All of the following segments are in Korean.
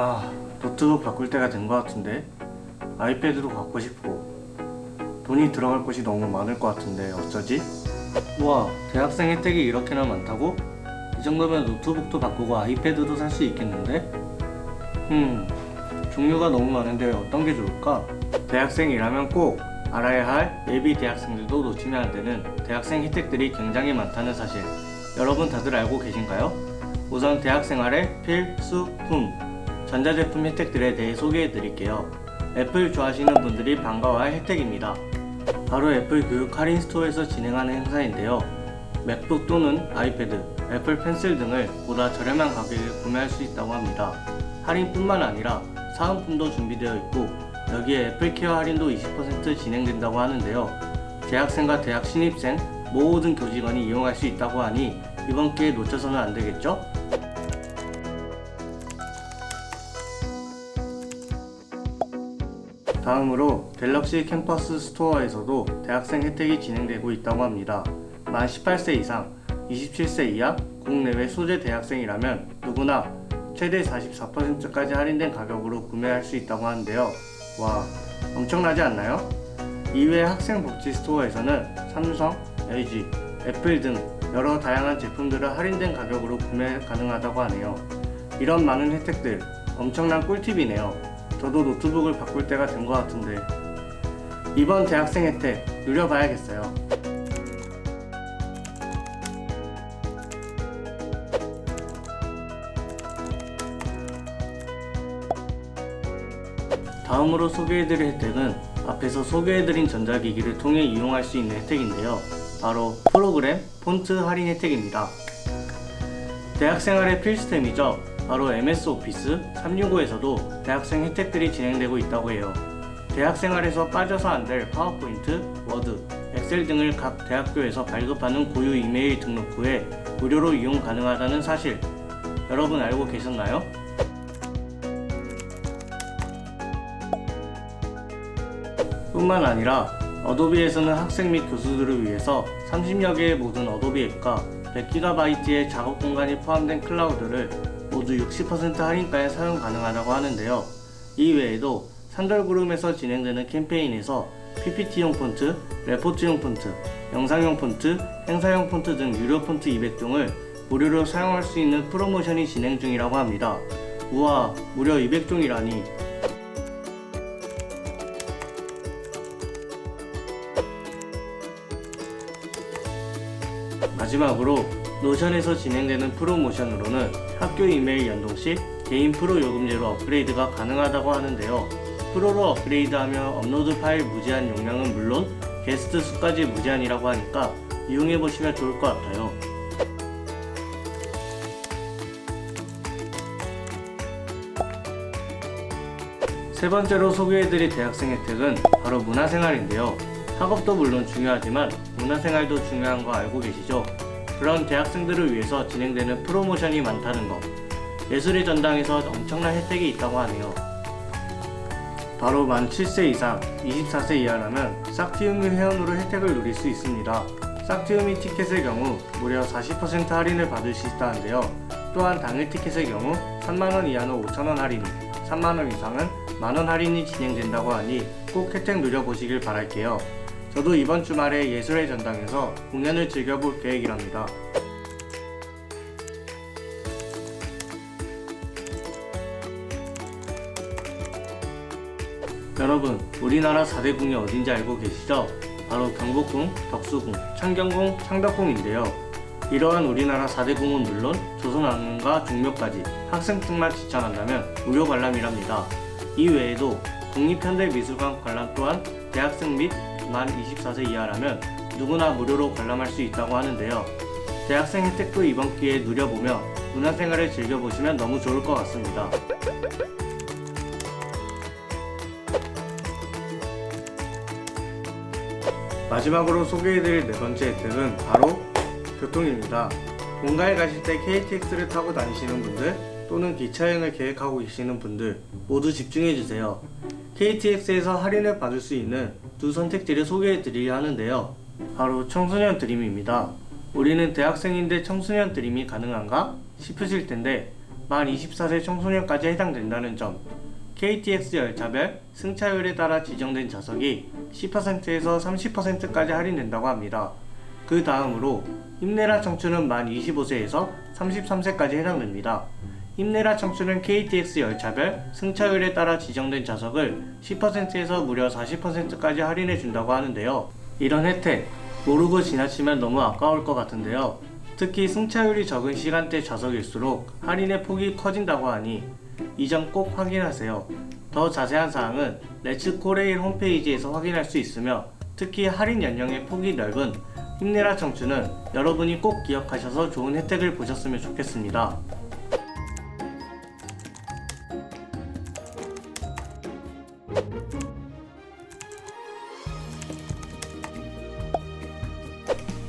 아, 노트북 바꿀 때가 된 것 같은데 아이패드도 갖고 싶고 돈이 들어갈 곳이 너무 많을 것 같은데 어쩌지? 우와, 대학생 혜택이 이렇게나 많다고? 이 정도면 노트북도 바꾸고 아이패드도 살 수 있겠는데? 음, 종류가 너무 많은데 어떤 게 좋을까? 대학생이라면 꼭 알아야 할 예비 대학생들도 놓치면 안 되는 대학생 혜택들이 굉장히 많다는 사실 여러분 다들 알고 계신가요? 우선 대학생활의 필 수 품 전자제품 혜택들에 대해 소개해 드릴게요. 애플 좋아하시는 분들이 반가워할 혜택입니다. 바로 애플 교육 할인 스토어에서 진행하는 행사인데요. 맥북 또는 아이패드, 애플 펜슬 등을 보다 저렴한 가격에 구매할 수 있다고 합니다. 할인뿐만 아니라 사은품도 준비되어 있고 여기에 애플 케어 할인도 20% 진행된다고 하는데요. 대학생과 대학 신입생 모든 교직원이 이용할 수 있다고 하니 이번 기회에 놓쳐서는 안 되겠죠? 다음으로 갤럭시 캠퍼스 스토어에서도 대학생 혜택이 진행되고 있다고 합니다. 만 18세 이상, 27세 이하, 국내외 소재 대학생이라면 누구나 최대 44%까지 할인된 가격으로 구매할 수 있다고 하는데요. 와, 엄청나지 않나요? 이외 학생 복지 스토어에서는 삼성, LG, 애플 등 여러 다양한 제품들을 할인된 가격으로 구매 가능하다고 하네요. 이런 많은 혜택들 엄청난 꿀팁이네요. 저도 노트북을 바꿀 때가 된 것 같은데 이번 대학생 혜택 누려봐야겠어요. 다음으로 소개해드릴 혜택은 앞에서 소개해드린 전자기기를 통해 이용할 수 있는 혜택인데요. 바로 프로그램 폰트 할인 혜택입니다. 대학생활의 필수템이죠. 바로 MS 오피스 365에서도 대학생 혜택들이 진행되고 있다고 해요. 대학 생활에서 빠져서 안 될 파워포인트, 워드, 엑셀 등을 각 대학교에서 발급하는 고유 이메일 등록 후에 무료로 이용 가능하다는 사실 여러분 알고 계셨나요? 뿐만 아니라 어도비에서는 학생 및 교수들을 위해서 30여 개의 모든 어도비 앱과 100GB의 작업 공간이 포함된 클라우드를 모두 60% 할인가에 사용 가능하다고 하는데요. 이 외에도 산돌그룹에서 진행되는 캠페인에서 PPT용 폰트, 레포트용 폰트, 영상용 폰트, 행사용 폰트 등 유료 폰트 200종을 무료로 사용할 수 있는 프로모션이 진행 중이라고 합니다. 우와, 무려 200종이라니 마지막으로 노션에서 진행되는 프로모션으로는 학교 이메일 연동 시 개인 프로 요금제로 업그레이드가 가능하다고 하는데요. 프로로 업그레이드하며 업로드 파일 무제한 용량은 물론 게스트 수까지 무제한이라고 하니까 이용해 보시면 좋을 것 같아요. 세 번째로 소개해드릴 대학생 혜택은 바로 문화생활인데요. 학업도 물론 중요하지만 문화생활도 중요한 거 알고 계시죠? 그런 대학생들을 위해서 진행되는 프로모션이 많다는 거. 예술의 전당에서 엄청난 혜택이 있다고 하네요. 바로 만 7세 이상, 24세 이하라면 싹티우미 회원으로 혜택을 누릴 수 있습니다. 싹티우미 티켓의 경우 무려 40% 할인을 받을 수 있다는데요. 또한 당일 티켓의 경우 3만원 이하는 5천원 할인, 3만원 이상은 만원 할인이 진행된다고 하니 꼭 혜택 누려보시길 바랄게요. 저도 이번 주말에 예술의 전당에서 공연을 즐겨볼 계획이랍니다. 여러분, 우리나라 4대 궁이 어딘지 알고 계시죠? 바로 경복궁, 덕수궁, 창경궁, 창덕궁인데요. 이러한 우리나라 4대 궁은 물론 조선왕궁과 종묘까지 학생증만 지참한다면 무료 관람이랍니다. 이 외에도 국립현대미술관 관람 또한 대학생 및 만 24세 이하라면 누구나 무료로 관람할 수 있다고 하는데요. 대학생 혜택도 이번 기회에 누려보며 문화생활을 즐겨보시면 너무 좋을 것 같습니다. 마지막으로 소개해드릴 네 번째 혜택은 바로 교통입니다. 본가에 가실 때 KTX를 타고 다니시는 분들 또는 기차여행을 계획하고 계시는 분들 모두 집중해주세요. KTX에서 할인을 받을 수 있는 두 선택지를 소개해 드리려 하는데요. 바로 청소년 드림입니다. 우리는 대학생인데 청소년 드림이 가능한가 싶으실 텐데 만 24세 청소년까지 해당된다는 점, KTX 열차별 승차율에 따라 지정된 좌석이 10%에서 30%까지 할인된다고 합니다. 그 다음으로 힘내라 청춘은 만 25세에서 33세까지 해당됩니다. 힘내라 청춘은 KTX 열차별 승차율에 따라 지정된 좌석을 10%에서 무려 40%까지 할인해 준다고 하는데요. 이런 혜택 모르고 지나치면 너무 아까울 것 같은데요. 특히 승차율이 적은 시간대 좌석일수록 할인의 폭이 커진다고 하니 이 점 꼭 확인하세요. 더 자세한 사항은 렛츠코레일 홈페이지에서 확인할 수 있으며 특히 할인 연령의 폭이 넓은 힘내라 청춘은 여러분이 꼭 기억하셔서 좋은 혜택을 보셨으면 좋겠습니다.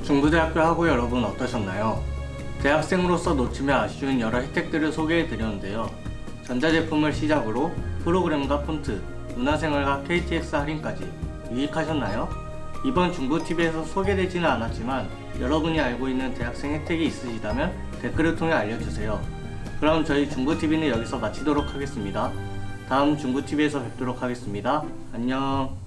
중부대학교 하고 여러분 어떠셨나요? 대학생으로서 놓치면 아쉬운 여러 혜택들을 소개해 드렸는데요. 전자제품을 시작으로 프로그램과 폰트, 문화생활과 KTX 할인까지 유익하셨나요? 이번 중부TV에서 소개되지는 않았지만 여러분이 알고 있는 대학생 혜택이 있으시다면 댓글을 통해 알려주세요. 그럼 저희 중부TV는 여기서 마치도록 하겠습니다. 다음 중부TV에서 뵙도록 하겠습니다. 안녕.